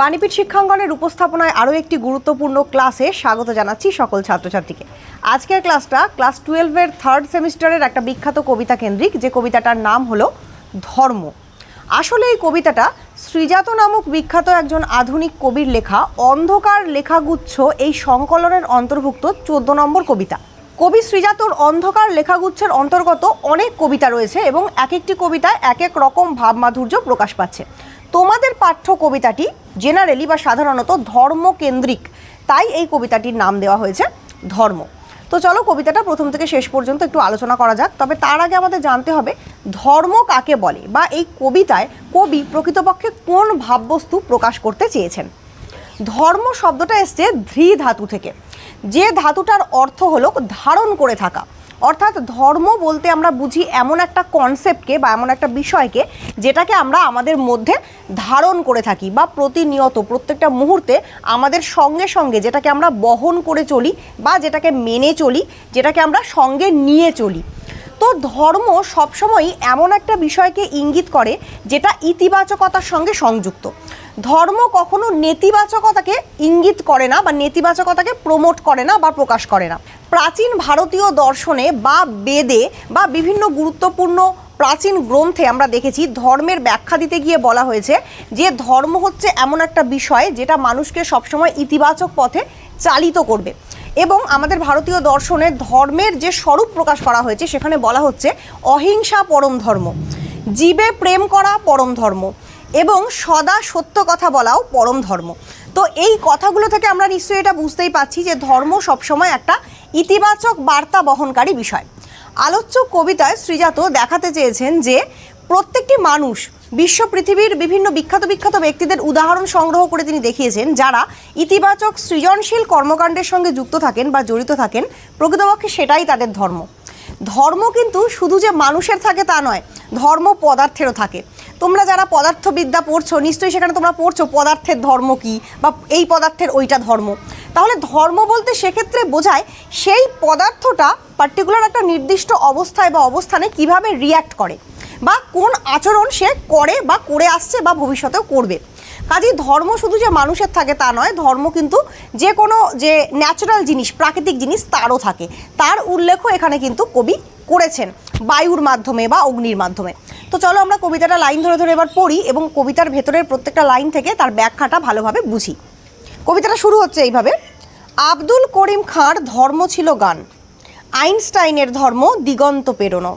বাণীপীঠ শিক্ষাঙ্গনের উপস্থাপনায় আরও একটি গুরুত্বপূর্ণ ক্লাসে স্বাগত জানাচ্ছি সকল ছাত্রছাত্রীকে। আজকের ক্লাসটা ক্লাস টুয়েলভের থার্ড সেমিস্টারের একটা বিখ্যাত কবিতা কেন্দ্রিক, যে কবিতাটার নাম হলো ধর্ম। আসলে এই কবিতাটা শ্রীজাত নামক বিখ্যাত একজন আধুনিক কবির লেখা অন্ধকার লেখাগুচ্ছ এই সংকলনের অন্তর্ভুক্ত চোদ্দ নম্বর কবিতা। কবি শ্রীজাতর অন্ধকার লেখাগুচ্ছের অন্তর্গত অনেক কবিতা রয়েছে এবং এক একটি কবিতায় এক এক রকম ভাবমাধুর্য প্রকাশ পাচ্ছে। তোমাদের পাঠ্য কবিতাটি জেনারেলি বা সাধারণত ধর্মকেন্দ্রিক, তাই এই কবিতাটির নাম দেওয়া হয়েছে ধর্ম। তো চলো কবিতাটা প্রথম থেকে শেষ পর্যন্ত একটু আলোচনা করা যাক, তবে তার আগে আমাদের জানতে হবে ধর্ম কাকে বলে বা এই কবিতায় কবি প্রকৃতপক্ষে কোন ভাববস্তু প্রকাশ করতে চেয়েছেন? ধর্ম শব্দটা এসছে ধৃ ধাতু থেকে। যে ধাতুটার অর্থ হলো ধারণ করে থাকা। অর্থাৎ ধর্ম বলতে আমরা বুঝি এমন একটা কনসেপ্টকে বা এমন একটা বিষয়কে যেটাকে আমরা আমাদের মধ্যে ধারণ করে থাকি বা প্রতিনিয়ত, প্রত্যেকটা মুহূর্তে আমাদের সঙ্গে সঙ্গে যেটাকে আমরা বহন করে চলি বা যেটাকে মেনে চলি, যেটাকে আমরা সঙ্গে নিয়ে চলি। তো ধর্ম সবসময়ই এমন একটা বিষয়কে ইঙ্গিত করে যেটা ইতিবাচকতার সঙ্গে সংযুক্ত। ধর্ম কখনো নেতিবাচকতাকে ইঙ্গিত করে না বা নেতিবাচকতাকে প্রমোট করে না বা প্রকাশ করে না। প্রাচীন ভারতীয় দর্শনে বা বেদে বা বিভিন্ন গুরুত্বপূর্ণ প্রাচীন গ্রন্থে আমরা দেখেছি ধর্মের ব্যাখ্যা দিতে গিয়ে বলা হয়েছে যে ধর্ম হচ্ছে এমন একটা বিষয় যেটা মানুষকে সবসময় ইতিবাচক পথে চালিত করবে। এবং আমাদের ভারতীয় দর্শনে ধর্মের যে স্বরূপ প্রকাশ করা হয়েছে সেখানে বলা হচ্ছে অহিংসা পরম ধর্ম। জীবে প্রেম করা পরম ধর্ম। এবং সদা সত্য কথা বলাও পরম ধর্ম। তো এই কথাগুলো থেকে আমরা নিশ্চয়ই এটা বুঝতেই পাচ্ছি যে ধর্ম সবসময় একটা ইতিবাচক বার্তা বহনকারী বিষয়। আলোচ্য কবিতায় শ্রীজাত দেখাতে চেয়েছেন যে প্রত্যেকটি মানুষ বিশ্ব পৃথিবীর বিভিন্ন বিখ্যাত বিখ্যাত ব্যক্তিদের উদাহরণ সংগ্রহ করে তিনি দেখিয়েছেন, যারা ইতিবাচক সৃজনশীল কর্মকাণ্ডের সঙ্গে যুক্ত থাকেন বা জড়িত থাকেন, প্রকৃতপক্ষে সেটাই তাদের ধর্ম। ধর্ম কিন্তু শুধু যে মানুষের থাকে তা নয়, ধর্ম পদার্থেরও থাকে। তোমরা যারা পদার্থবিদ্যা পড়ছো, নিশ্চয়ই সেখানে তোমরা পড়ছো পদার্থের ধর্ম কি বা এই পদার্থের ওইটা ধর্ম। তাহলে ধর্ম বলতে সেক্ষেত্রে বোঝায় সেই পদার্থটা পার্টিকুলার একটা নির্দিষ্ট অবস্থায় বা অবস্থানে কীভাবে রিয়্যাক্ট করে বা কোন আচরণ সে করে বা করে আসছে বা ভবিষ্যতেও করবে। কাজেই ধর্ম শুধু যে মানুষের থাকে তা নয়, ধর্ম কিন্তু যে কোনো যে ন্যাচারাল জিনিস, প্রাকৃতিক জিনিস তারও থাকে। তার উল্লেখও এখানে কিন্তু কবি করেছেন। বায়ুর মাধ্যমে বা অগ্নির মাধ্যমে। তো চলো আমরা কবিতাটা লাইন ধরে ধরে এবার পড়ি এবং কবিতার ভেতরের প্রত্যেকটা লাইন থেকে তার ব্যাখ্যাটা ভালোভাবে বুঝি। কবিতাটা শুরু হচ্ছে এইভাবে। আব্দুল করিম খাঁর ধর্ম ছিল গান। আইনস্টাইনের ধর্ম দিগন্ত পেরোনো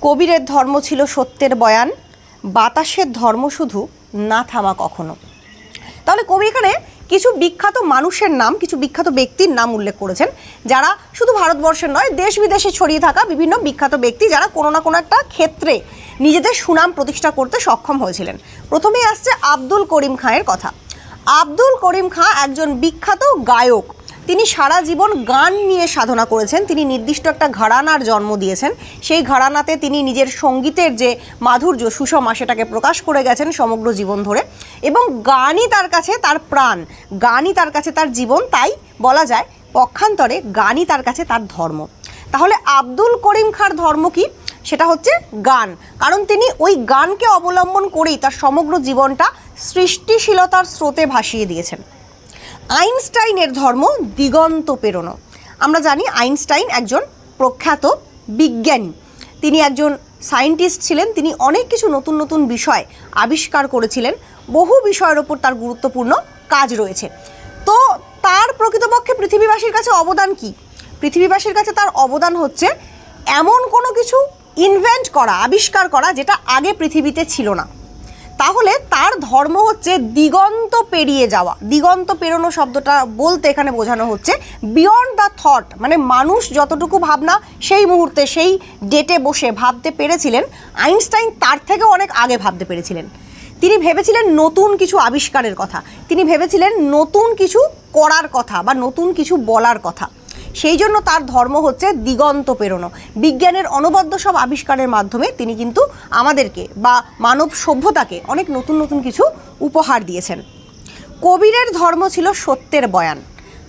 কবিরের ধর্ম ছিল সত্যের বয়ান। বাতাসের ধর্ম শুধু না থামা কখনো। তাহলে কবি এখানে বিখ্যাত মানুষের নাম, কিছু বিখ্যাত ব্যক্তির নাম উল্লেখ করেছেন, যারা শুধু ভারতবর্ষের নয়, দেশ বিদেশে ছড়িয়ে থাকা বিভিন্ন বিখ্যাত ব্যক্তি যারা কোনো না কোনো একটা ক্ষেত্রে নিজেদের সুনাম প্রতিষ্ঠা করতে সক্ষম হয়েছিলেন। প্রথমেই আসছে আব্দুল করিম খাঁয়ের কথা। আব্দুল করিম খাঁ একজন বিখ্যাত গায়ক। তিনি সারা জীবন গান নিয়ে সাধনা করেছেন, তিনি নির্দিষ্ট একটা ঘরানার জন্ম দিয়েছেন। সেই ঘরানাতে তিনি নিজের সঙ্গীতের যে মাধুর্য সুষমা, সেটাকে প্রকাশ করে গেছেন সমগ্র জীবন ধরে। এবং গানই তার কাছে তার প্রাণ, গানই তার কাছে তার জীবন, তাই বলা যায় পক্ষান্তরে গানই তার কাছে তার ধর্ম। তাহলে আব্দুল করিম খাঁর ধর্ম কি? সেটা হচ্ছে গান। কারণ তিনি ওই গানকে অবলম্বন করেই তার সমগ্র জীবনটা সৃষ্টিশীলতার স্রোতে ভাসিয়ে দিয়েছেন। আইনস্টাইনের ধর্ম দিগন্ত পেরোনো। আমরা জানি আইনস্টাইন একজন প্রখ্যাত বিজ্ঞানী। তিনি একজন সায়েন্টিস্ট ছিলেন। তিনি অনেক কিছু নতুন নতুন বিষয় আবিষ্কার করেছিলেন। বহু বিষয়ের ওপর তার গুরুত্বপূর্ণ কাজ রয়েছে। তো তার প্রকৃতপক্ষে পৃথিবীবাসীর কাছে অবদান কি? পৃথিবীবাসীর কাছে তার অবদান হচ্ছে এমন কোনো কিছু ইনভেন্ট করা, আবিষ্কার করা যেটা আগে পৃথিবীতে ছিল না। তাহলে তার ধর্ম হচ্ছে দিগন্ত পেরিয়ে যাওয়া। দিগন্ত পেরোনো শব্দটা বলতে এখানে বোঝানো হচ্ছে বিয়ন্ড দ্য থট মানে মানুষ যতটুকু ভাবনা সেই মুহূর্তে, সেই ডেটে বসে ভাবতে পেরেছিলেন। আইনস্টাইন তার থেকে অনেক আগে ভাবতে পেরেছিলেন। তিনি ভেবেছিলেন নতুন কিছু আবিষ্কারের কথা। তিনি ভেবেছিলেন নতুন কিছু করার কথা বা নতুন কিছু বলার কথা। সেই জন্য তার ধর্ম হচ্ছে দিগন্ত পেরোনো বিজ্ঞানের অনবদ্য সব আবিষ্কারের মাধ্যমে তিনি কিন্তু আমাদেরকে বা মানব সভ্যতাকে অনেক নতুন নতুন কিছু উপহার দিয়েছেন। কবিরের ধর্ম ছিল সত্যের বয়ান।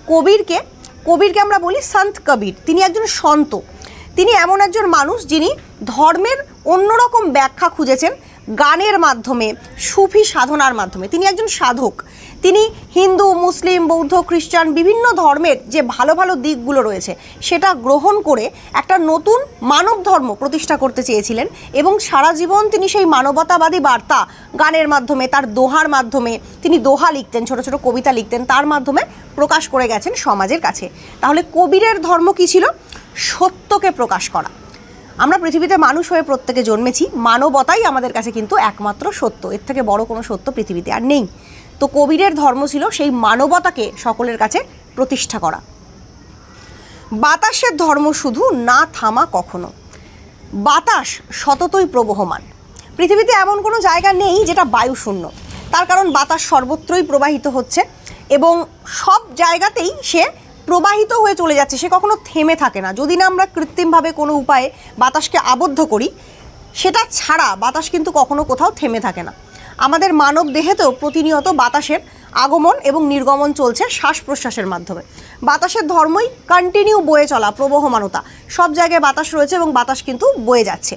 কবিরকে কবিরকে আমরা বলি সন্ত কবির। তিনি একজন সন্ত। তিনি এমন একজন মানুষ যিনি ধর্মের অন্যরকম ব্যাখ্যা খুঁজেছেন গানের মাধ্যমে, সুফি সাধনার মাধ্যমে। তিনি একজন সাধক। তিনি হিন্দু, মুসলিম, বৌদ্ধ, খ্রিস্টান বিভিন্ন ধর্মের যে ভালো ভালো দিকগুলো রয়েছে, সেটা গ্রহণ করে একটা নতুন মানব ধর্ম প্রতিষ্ঠা করতে চেয়েছিলেন এবং সারা জীবন তিনি সেই মানবতাবাদী বার্তা গানের মাধ্যমে, তার দোহার মাধ্যমে তিনি দোহা লিখতেন, ছোট ছোট কবিতা লিখতেন, তার মাধ্যমে প্রকাশ করে গেছেন সমাজের কাছে। তাহলে কবিরের ধর্ম কী ছিল? সত্যকে প্রকাশ করা। আমরা পৃথিবীতে মানুষ হয়ে প্রত্যেকে জন্মেছি, মানবতাই আমাদের কাছে কিন্তু একমাত্র সত্য। এর থেকে বড় কোনো সত্য পৃথিবীতে আর নেই। তো কবিরের ধর্ম ছিল সেই মানবতাকে সকলের কাছে প্রতিষ্ঠা করা। বাতাসের ধর্ম শুধু না থামা কখনো। বাতাস সততই প্রবহমান। পৃথিবীতে এমন কোনো জায়গা নেই যেটা বায়ু শূন্য তার কারণ বাতাস সর্বত্রই প্রবাহিত হচ্ছে এবং সব জায়গাতেই সে প্রবাহিত হয়ে চলে যাচ্ছে, সে কখনো থেমে থাকে না। যদি না আমরা কৃত্রিমভাবে কোনো উপায়ে বাতাসকে আবদ্ধ করি, সেটা ছাড়া বাতাস কিন্তু কখনো কোথাও থেমে থাকে না। আমাদের মানব দেহেতেও প্রতিনিয়ত বাতাসের আগমন এবং নির্গমন চলছে শ্বাস প্রশ্বাসের মাধ্যমে। বাতাসের ধর্মই কন্টিনিউ বয়ে চলা প্রবহমানতা। সব জায়গায় বাতাস রয়েছে এবং বাতাস কিন্তু বয়ে যাচ্ছে।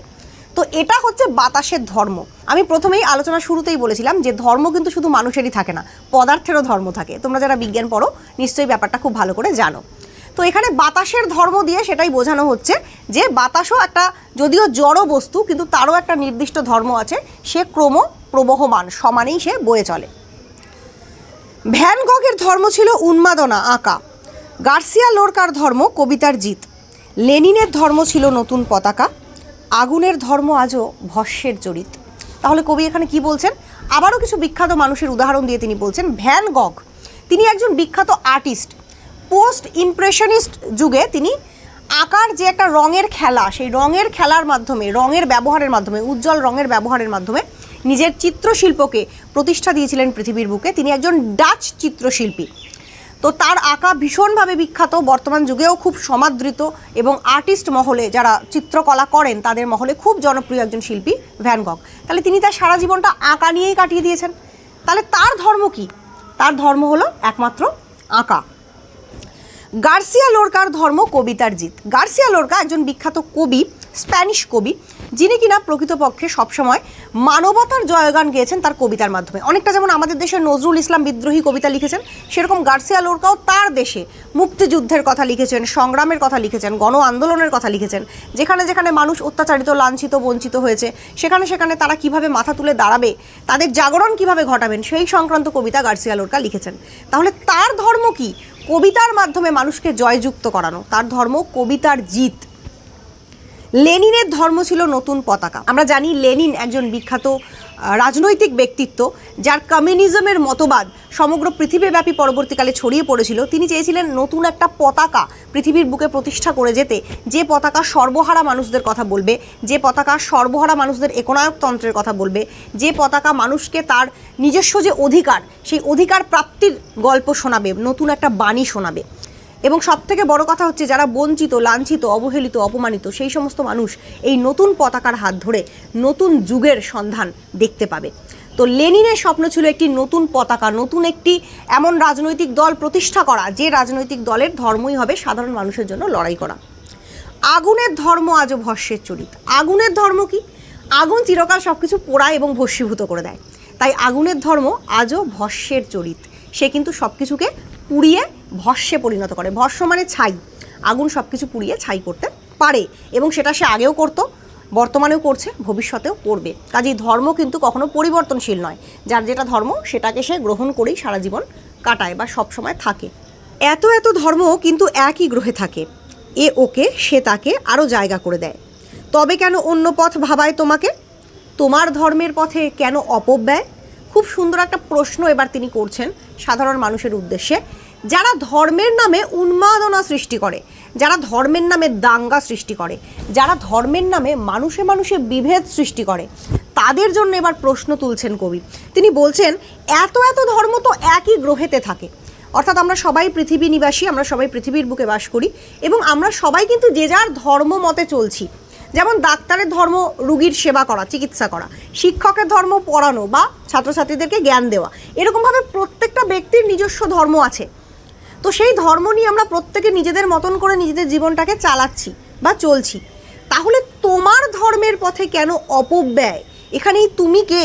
তো এটা হচ্ছে বাতাসের ধর্ম। আমি প্রথমেই আলোচনা শুরুতেই বলেছিলাম যে ধর্ম কিন্তু শুধু মানুষেরই থাকে না, পদার্থেরও ধর্ম থাকে। তোমরা যারা বিজ্ঞান পড়ো, নিশ্চয়ই ব্যাপারটা খুব ভালো করে জানো। তো এখানে বাতাসের ধর্ম দিয়ে সেটাই বোঝানো হচ্ছে যে বাতাসও একটা, যদিও জড় বস্তু, কিন্তু তারও একটা নির্দিষ্ট ধর্ম আছে। সে ক্রম প্রবহমান, সমানেই সে বয়ে চলে। ভ্যান গগের ধর্ম ছিল উন্মাদনা, আঁকা। গার্সিয়া লোরকার ধর্ম কবিতার জিত। লেনিনের ধর্ম ছিল নতুন পতাকা। আগুনের ধর্ম আজও ভস্যের চরিত। তাহলে কবি এখানে কি বলছেন? আবারও কিছু বিখ্যাত মানুষের উদাহরণ দিয়ে তিনি বলছেন, ভ্যান গগ। তিনি একজন বিখ্যাত আর্টিস্ট। পোস্ট ইমপ্রেশনিস্ট যুগে তিনি আঁকার যে একটা রঙের খেলা, সেই রঙের খেলার মাধ্যমে, রঙের ব্যবহারের মাধ্যমে, উজ্জ্বল রঙের ব্যবহারের মাধ্যমে নিজের চিত্রশিল্পকে প্রতিষ্ঠা দিয়েছিলেন পৃথিবীর বুকে। তিনি একজন ডাচ চিত্রশিল্পী। তো তার আঁকা ভীষণভাবে বিখ্যাত। বর্তমান যুগেও খুব সমাদৃত এবং আর্টিস্ট মহলে যারা চিত্রকলা করেন, তাদের মহলে খুব জনপ্রিয় একজন শিল্পী ভ্যানগক তাহলে তিনি তার সারা জীবনটা আঁকা নিয়েই কাটিয়ে দিয়েছেন। তাহলে তার ধর্ম কি? তার ধর্ম হলো একমাত্র আঁকা। গার্সিয়া লোরকার ধর্ম কবিতার জিত। গার্সিয়া লোরকা একজন বিখ্যাত কবি। স্প্যানিশ কবি, যিনি কিনা প্রকৃতপক্ষে সবসময় মানবতার জয়গান গেয়েছেন তার কবিতার মাধ্যমে। অনেকটা যেমন আমাদের দেশে নজরুল ইসলাম বিদ্রোহী কবিতা লিখেছেন, সেরকম গার্সিয়া লোরকাও তার দেশে মুক্তিযুদ্ধের কথা লিখেছেন, সংগ্রামের কথা লিখেছেন, গণ আন্দোলনের কথা লিখেছেন। যেখানে যেখানে মানুষ অত্যাচারিত, লাঞ্ছিত, বঞ্চিত হয়েছে, সেখানে সেখানে তারা কীভাবে মাথা তুলে দাঁড়াবে, তাদের জাগরণ কীভাবে ঘটাবেন, সেই সংক্রান্ত কবিতা গার্সিয়া লোরকা লিখেছেন। তাহলে তার ধর্ম কি? কবিতার মাধ্যমে মানুষকে জয়যুক্ত করানো, তার ধর্ম কবিতার জিত। লেনিনের ধর্ম ছিল নতুন পতাকা। আমরা জানি লেনিন একজন বিখ্যাত রাজনৈতিক ব্যক্তিত্ব, যার কমিউনিজমের মতবাদ সমগ্র পৃথিবীব্যাপী পরবর্তীকালে ছড়িয়ে পড়েছিল। তিনি চেয়েছিলেন নতুন একটা পতাকা পৃথিবীর বুকে প্রতিষ্ঠা করে যেতে। যে পতাকা সর্বহারা মানুষদের কথা বলবে, যে পতাকা সর্বহারা মানুষদের একনায়কতন্ত্রের কথা বলবে, যে পতাকা মানুষকে তার নিজস্ব যে অধিকার, সেই অধিকার প্রাপ্তির গল্প শোনাবে, নতুন একটা বাণী শোনাবে। এবং সব থেকে বড় কথা হচ্ছে যারা বঞ্চিত, লাঞ্ছিত, অবহেলিত, অপমানিত, সেই সমস্ত মানুষ এই নতুন পতাকার হাত ধরে নতুন যুগের সন্ধান দেখতে পাবে। তো লেনিনের স্বপ্ন ছিল একটি নতুন পতাকা, নতুন একটি এমন রাজনৈতিক দল প্রতিষ্ঠা করা, যে রাজনৈতিক দলের ধর্মই হবে সাধারণ মানুষের জন্য লড়াই করা। আগুনের ধর্ম আজও ভস্যের চরিত। আগুনের ধর্ম কি? আগুন চিরকাল সব কিছু পোড়ায় এবং ভস্মীভূত করে দেয়। তাই আগুনের ধর্ম আজও ভস্যের চরিত। সে কিন্তু সব কিছুকে পুড়িয়ে ভস্যে পরিণত করে। ভস্য মানে ছাই। আগুন সব কিছু পুড়িয়ে ছাই করতে পারে এবং সেটা সে আগেও করতো, বর্তমানেও করছে, ভবিষ্যতেও করবে। কাজেই ধর্ম কিন্তু কখনো পরিবর্তনশীল নয়। যার যেটা ধর্ম, সেটাকে সে গ্রহণ করেই সারা জীবন কাটায় বা সব সময় থাকে। এত এত ধর্ম কিন্তু একই গ্রহে থাকে। এ ওকে, সে তাকে আরও জায়গা করে দেয়। তবে কেন অন্য পথ ভাবায় তোমাকে? তোমার ধর্মের পথে কেন অপব্যয়? খুব সুন্দর একটা প্রশ্ন এবার তিনি করছেন সাধারণ মানুষের উদ্দেশ্যে। যারা ধর্মের নামে উন্মাদনা সৃষ্টি করে, যারা ধর্মের নামে দাঙ্গা সৃষ্টি করে, যারা ধর্মের নামে মানুষে মানুষে বিভেদ সৃষ্টি করে, তাদের জন্য এবার প্রশ্ন তুলছেন কবি। তিনি বলছেন, এত এত ধর্ম তো একই গ্রহেতে থাকে। অর্থাৎ আমরা সবাই পৃথিবী নিবাসী আমরা সবাই পৃথিবীর বুকে বাস করি এবং আমরা সবাই কিন্তু যে যার ধর্ম মতে চলছি। যেমন ডাক্তারের ধর্ম, রুগীর সেবা করা, চিকিৎসা করা, শিক্ষকের ধর্ম পড়ানো বা ছাত্রছাত্রীদেরকে জ্ঞান দেওয়া। এরকমভাবে প্রত্যেকটা ব্যক্তির নিজস্ব ধর্ম আছে। তো সেই ধর্ম নিয়ে আমরা প্রত্যেকে নিজেদের মতন করে নিজেদের জীবনটাকে চালাচ্ছি বা চলছি। তাহলে তোমার ধর্মের পথে কেন অপব্যয় এখানেই তুমি কে?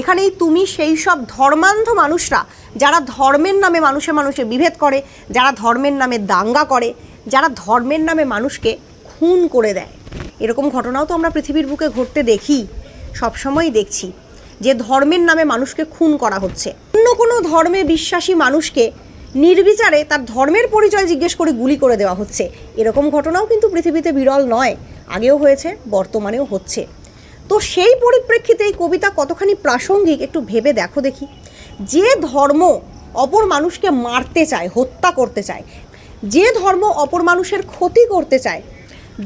এখানেই তুমি সেই সব ধর্মান্ধ মানুষরা যারা ধর্মের নামে মানুষে মানুষে বিভেদ করে, যারা ধর্মের নামে দাঙ্গা করে, যারা ধর্মের নামে মানুষকে খুন করে দেয়। এরকম ঘটনাও তো আমরা পৃথিবীর বুকে ঘটতে দেখি সবসময় দেখছি, যে ধর্মের নামে মানুষকে খুন করা হচ্ছে। অন্য কোনো ধর্মে বিশ্বাসী মানুষকে নির্বিচারে তার ধর্মের পরিচয় জিজ্ঞেস করে গুলি করে দেওয়া হচ্ছে। এরকম ঘটনাও কিন্তু পৃথিবীতে বিরল নয়, আগেও হয়েছে, বর্তমানেও হচ্ছে। তো সেই পরিপ্রেক্ষিতে এই কবিতা কতখানি প্রাসঙ্গিক একটু ভেবে দেখো দেখি। যে ধর্ম অপর মানুষকে মারতে চায়, হত্যা করতে চায়, যে ধর্ম অপর মানুষের ক্ষতি করতে চায়,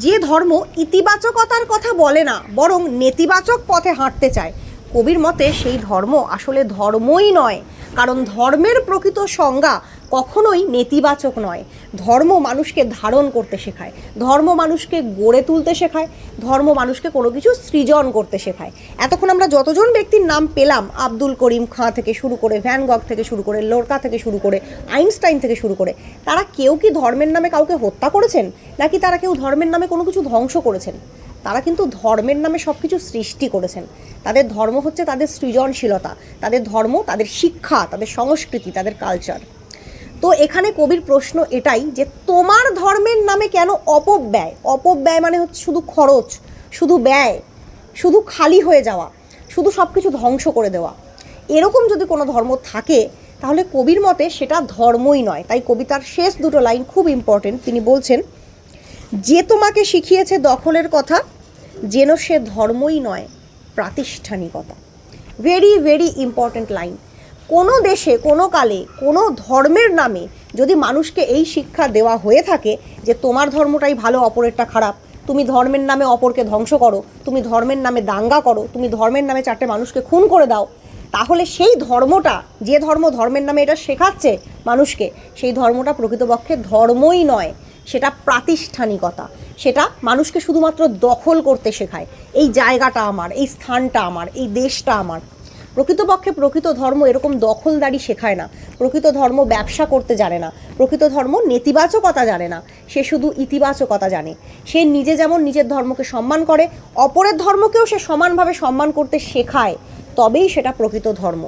যে ধর্ম ইতিবাচকতার কথা বলে না, বরং নেতিবাচক পথে হাঁটতে চায়, কবির মতে সেই ধর্ম আসলে ধর্মই নয়, কারণ ধর্মের প্রকৃত সংজ্ঞা কখনোই নেতিবাচক নয়। ধর্ম মানুষকে ধারণ করতে শেখায়। ধর্ম মানুষকে গড়ে তুলতে শেখায়। ধর্ম মানুষকে কোনো কিছু সৃজন করতে শেখায়। এতক্ষণ আমরা যতজন ব্যক্তির নাম পেলাম, আব্দুল করিম খাঁ থেকে শুরু করে ভ্যানগক থেকে শুরু করে, লোরকা থেকে শুরু করে, আইনস্টাইন থেকে শুরু করে, তারা কেউ কি ধর্মের নামে কাউকে হত্যা করেছেন? নাকি তারা কেউ ধর্মের নামে কোনো কিছু ধ্বংস করেছেন? তারা কিন্তু ধর্মের নামে সব কিছু সৃষ্টি করেছেন। তাদের ধর্ম হচ্ছে তাদের সৃজনশীলতা। তাদের ধর্ম তাদের শিক্ষা, তাদের সংস্কৃতি, তাদের কালচার তো এখানে কবির প্রশ্ন এটাই যে তোমার ধর্মের নামে কেন অপব্যয়? অপব্যয় মানে হচ্ছে শুধু খরচ, শুধু ব্যয়, শুধু খালি হয়ে যাওয়া, শুধু সব কিছু ধ্বংস করে দেওয়া। এরকম যদি কোনো ধর্ম থাকে, তাহলে কবির মতে সেটা ধর্মই নয়। তাই কবিতার শেষ দুটো লাইন খুব ইম্পর্টেন্ট তিনি বলছেন, যে তোমাকে শিখিয়েছে দখলের কথা, যেন সে ধর্মই নয়, প্রাতিষ্ঠানিকতা। ভেরি ভেরি ইম্পর্ট্যান্ট লাইন কোনো দেশে, কোনো কালে, কোনো ধর্মের নামে যদি মানুষকে এই শিক্ষা দেওয়া হয়ে থাকে যে তোমার ধর্মটাই ভালো, অপরেরটা খারাপ, তুমি ধর্মের নামে অপরকে ধ্বংস করো, তুমি ধর্মের নামে দাঙ্গা করো, তুমি ধর্মের নামে চারটে মানুষকে খুন করে দাও, তাহলে সেই ধর্মটা, যে ধর্ম ধর্মের নামে এটা শেখাচ্ছে মানুষকে, সেই ধর্মটা প্রকৃতপক্ষে ধর্মই নয়। সেটা প্রাতিষ্ঠানিকতা। সেটা মানুষকে শুধুমাত্র দখল করতে শেখায়। এই জায়গাটা আমার, এই স্থানটা আমার, এই দেশটা আমার। প্রকৃতপক্ষে প্রকৃত ধর্ম এরকম দখলদারি শেখায় না। প্রকৃত ধর্ম ব্যবসা করতে জানে না। প্রকৃত ধর্ম নেতিবাচকতা জানে না। সে শুধু ইতিবাচকতা জানে। সে নিজে যেমন নিজের ধর্মকে সম্মান করে, অপরের ধর্মকেও সে সমানভাবে সম্মান করতে শেখায়, তবেই সেটা প্রকৃত ধর্ম।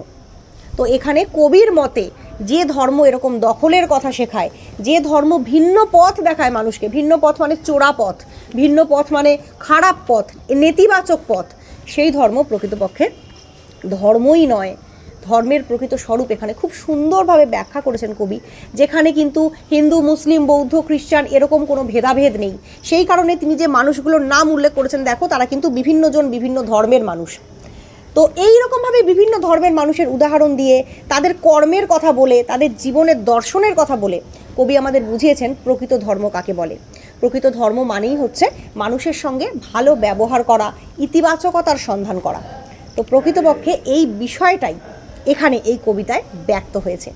তো এখানে কবির মতে যে ধর্ম এরকম দখলের কথা শেখায়, যে ধর্ম ভিন্ন পথ দেখায় মানুষকে, ভিন্ন পথ মানে চোরা পথ, ভিন্ন পথ মানে খারাপ পথ, নেতিবাচক পথ, সেই ধর্ম প্রকৃতপক্ষে ধর্মই নয়, ধর্মের প্রকৃত স্বরূপ এখানে খুব সুন্দরভাবে ব্যাখ্যা করেছেন কবি, যেখানে কিন্তু হিন্দু, মুসলিম, বৌদ্ধ, খ্রিস্টান এরকম কোনো ভেদাভেদ নেই। সেই কারণে তিনি যে মানুষগুলোর নাম উল্লেখ করেছেন, দেখো তারা কিন্তু বিভিন্নজন বিভিন্ন ধর্মের মানুষ। তো এই রকমভাবে বিভিন্ন ধর্মের মানুষের উদাহরণ দিয়ে, তাদের কর্মের কথা বলে, তাদের জীবনের দর্শনের কথা বলে, কবি আমাদের বুঝিয়েছেন প্রকৃত ধর্ম কাকে বলে। প্রকৃত ধর্ম মানেই হচ্ছে মানুষের সঙ্গে ভালো ব্যবহার করা, ইতিবাচকতার সন্ধান করা। তো প্রকৃতপক্ষে এই বিষয়টাই এখানে এই কবিতায় ব্যক্ত হয়েছে।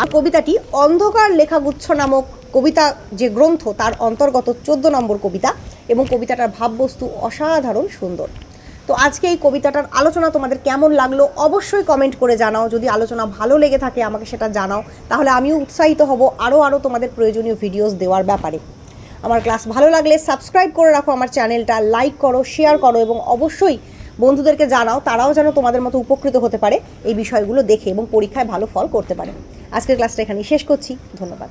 আর কবিতাটি অন্ধকার লেখাগুচ্ছ নামক কবিতা যে গ্রন্থ, তার অন্তর্গত চোদ্দ নম্বর কবিতা এবং কবিতাটার ভাববস্তু অসাধারণ সুন্দর। তো আজকে এই কবিতাটার আলোচনা তোমাদের কেমন লাগল অবশ্যই কমেন্ট করে জানাও। যদি আলোচনা ভালো লেগে থাকে আমাকে সেটা জানাও, তাহলে আমিও উৎসাহিত হব আরও আরও তোমাদের প্রয়োজনীয় ভিডিওস দেওয়ার ব্যাপারে। আমার ক্লাস ভালো লাগলে সাবস্ক্রাইব করে রাখো আমার চ্যানেলটা লাইক করো শেয়ার করো এবং অবশ্যই বন্ধুদেরকে জানাও, তারাও যেন তোমাদের মতো উপকৃত হতে পারে এই বিষয়গুলো দেখে এবং পরীক্ষায় ভালো ফল করতে পারে। আজকের ক্লাসটা এখানেই শেষ করছি। ধন্যবাদ।